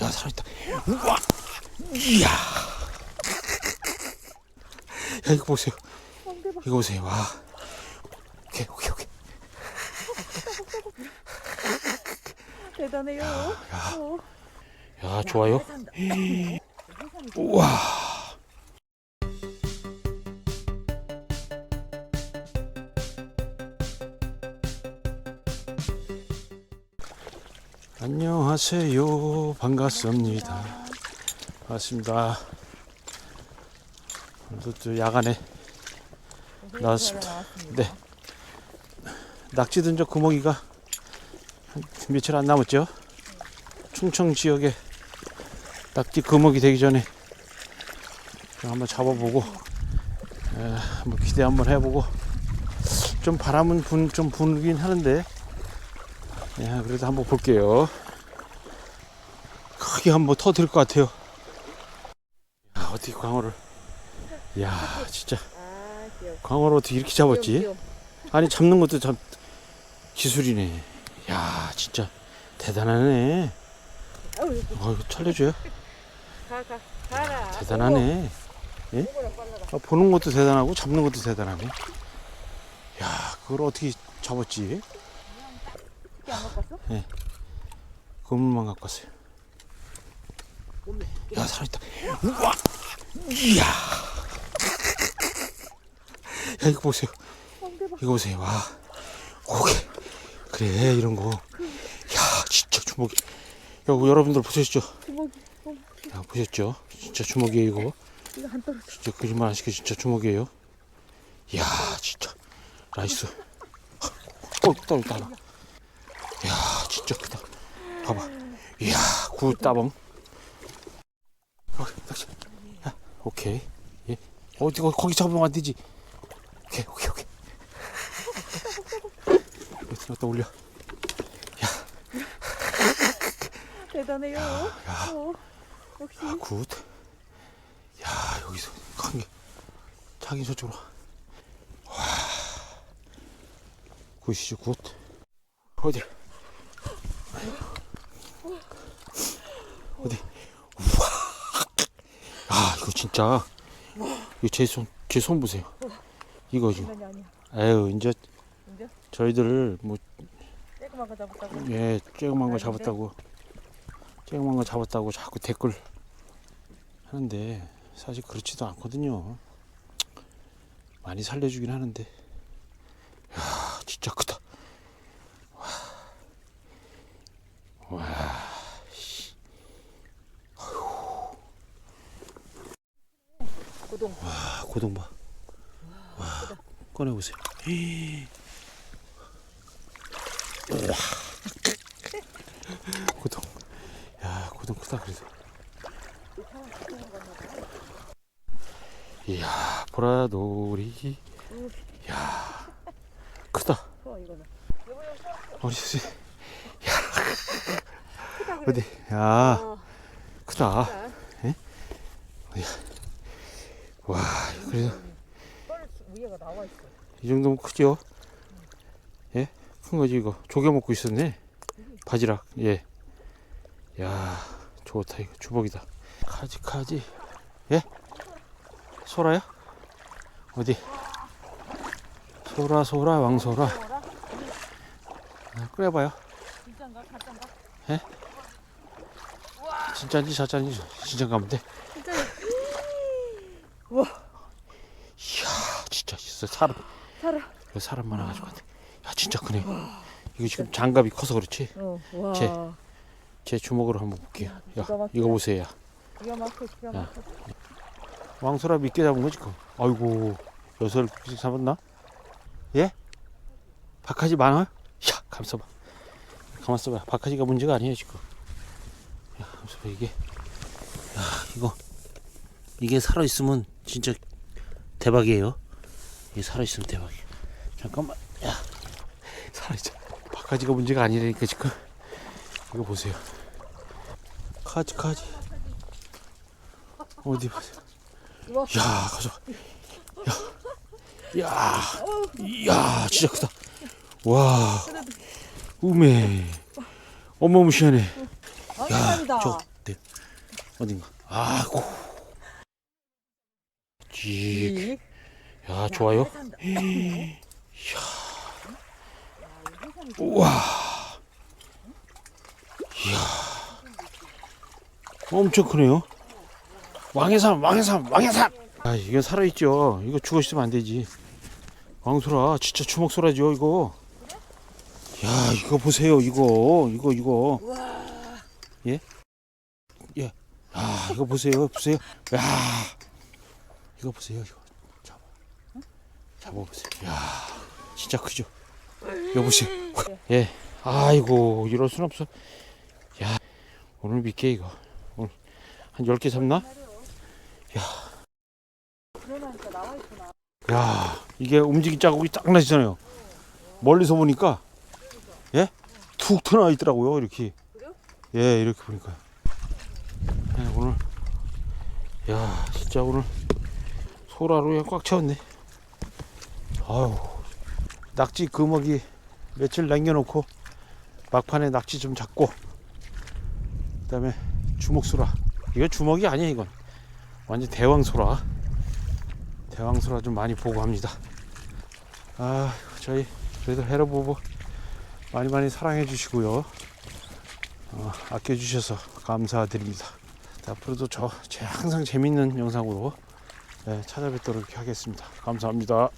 야, 살아있다. 우와! 이야! 야, 이거 보세요. 이거 보세요. 와. 오케이, 오케이, 오케이. 대단해요. 어. 야, 좋아요. 우와. 안녕하세요. 반갑습니다. 반갑습니다. 오늘도 또 야간에 나왔습니다. 네. 낙지 든적 구멍이가 한 며칠 안 남았죠? 충청 지역에 낙지 금어기 되기 전에 한번 잡아보고 에, 한번 기대 한번 해보고 좀 바람은 분, 좀 부긴 하는데 예, 그래도 한번 볼게요 크게 한번 터뜨릴 것 같아요 야, 어떻게 광어를 야 진짜 아, 귀여워. 광어를 어떻게 이렇게 잡았지 귀여워, 아니 잡는 것도 참 기술이네 야 진짜 대단하네 귀여워. 아유, 어, 이거 살려줘요 가, 가, 가라. 대단하네 예? 아, 보는 것도 대단하고 잡는 것도 대단하네. 야, 그걸 어떻게 잡았지? 안 바꿨어? 그물만 갖고 왔어요. 야, 살아있다. 우와! 이야! 야, 이거 보세요. 이거 보세요. 와. 오케이. 그래, 이런 거. 야, 진짜 주먹이. 야, 여러분들 보셨죠? 야, 보셨죠? 진짜 주먹이에요, 이거. 진짜 거짓말 안 시켜 진짜 주먹이에요. 이야 진짜 나이스. 어 떨어졌다. 야 진짜 크다. 봐봐. 이야 굿 따봉. 어, 낚시. 야 오케이. 예. 어디 거 거기 잡으면 안 되지. 오케이 오케이 오케이. 갖다 올려. 대단해요. 야. 어. 역시. 아, 굿. 야, 여기서 큰 게. 자기 저쪽으로. 와. 굿이죠, 굿. 어디? 어디? 이거 진짜. 이거 제 손, 제 손 보세요. 이거 지금. 아니야. 에휴, 이제 이제 저희들 뭐, 쬐그만 거 잡았다고. 예, 쬐그만 거? 잡았다고. 쬐그만 거 잡았다고 자꾸 댓글 하는데 사실 그렇지도 않거든요. 많이 살려주긴 하는데. 야, 진짜 크다. 와. 와. 고동. 아, 고동 봐. 와, 꺼내 보세요. 헤이. 우와. 고동. 야, 고동 크다, 그래도. 이야, 보라돌이. 야, 크다. 어. 어디? 크다 그래. 어디? 야, 어, 크다. 자, 와, 그래도 뻘 위에가 나와 있어. 이 정도면 크죠? 예? 큰 거지, 이거. 조개 먹고 있었네. 바지락, 예. 야, 좋다, 이거. 주먹이다. 카지, 카지. 예? 소라야? 어디? 소라, 소라, 왕소라. 아, 끓여봐요. 진짠가? 가짠가? 진짜인지 가짜인지 진짜 가면 돼. 진짜요. 우와. 이야, 진짜 있어. 사람, 살아. 이거 사람 많아가지고. 야, 진짜 크네. 이거 지금 장갑이 커서 그렇지. 어, 와. 제. 제 주먹으로 한번 볼게요. 야, 기가 막히다. 이거 보세요. 야. 기가 막혀, 기가 야. 막혀. 왕소라 믿게 잡은 거지, 그. 아이고, 여설 잡았나? 예? 박하지 많아? 야, 감싸봐. 가만 써봐. 박하지가 문제가 아니에요, 지금. 야, 감싸봐, 이게. 야, 이거. 이게 살아있으면 진짜 대박이에요. 이게 살아있으면 대박이야. 잠깐만. 야, 살아있자. 박하지가 문제가 아니라니까, 지금. 이거 보세요. 카지, 카지. 어디 보세요. 야, 가져. 야, 야, 야, 진짜 크다. 와, 우메, 어마무시하네. 왕감이다. 저 네. 어딘가. 아이고. 지. 야, 좋아요. 이야. 우와. 이야. 엄청 크네요. 왕해삼, 왕해삼, 왕해삼. 아, 이건 살아있죠. 이거 죽어 있으면 안 되지. 왕소라, 진짜 주먹소라죠, 이거. 야, 이거 보세요, 이거, 이거, 이거. 예? 예. 아, 이거 보세요, 보세요. 야, 이거 보세요, 이거. 잡아. 잡아보세요. 야, 진짜 크죠? 여보세요. 예. 아이고, 이럴 순 없어. 야, 오늘 믿게, 이거. 오늘 한 10개 잡나? 있구나. 야, 이게 움직임 자국이 딱 나시잖아요. 멀리서 보니까, 예? 툭 튀어나와 있더라고요, 이렇게. 예, 이렇게 보니까. 예, 오늘, 야, 진짜 오늘 소라로 그냥 꽉 채웠네. 아유, 낙지 금어기 며칠 남겨놓고 막판에 낙지 좀 잡고, 그 다음에 주먹소라. 이거 주먹이 아니야, 이건. 완전 대왕소라. 대왕소라 좀 많이 보고 합니다. 아, 저희 그래도 헤러부부 많이 많이 사랑해 주시고요. 어, 아껴 주셔서 감사드립니다. 자, 앞으로도 저 제 항상 재밌는 영상으로 네, 찾아뵙도록 하겠습니다. 감사합니다.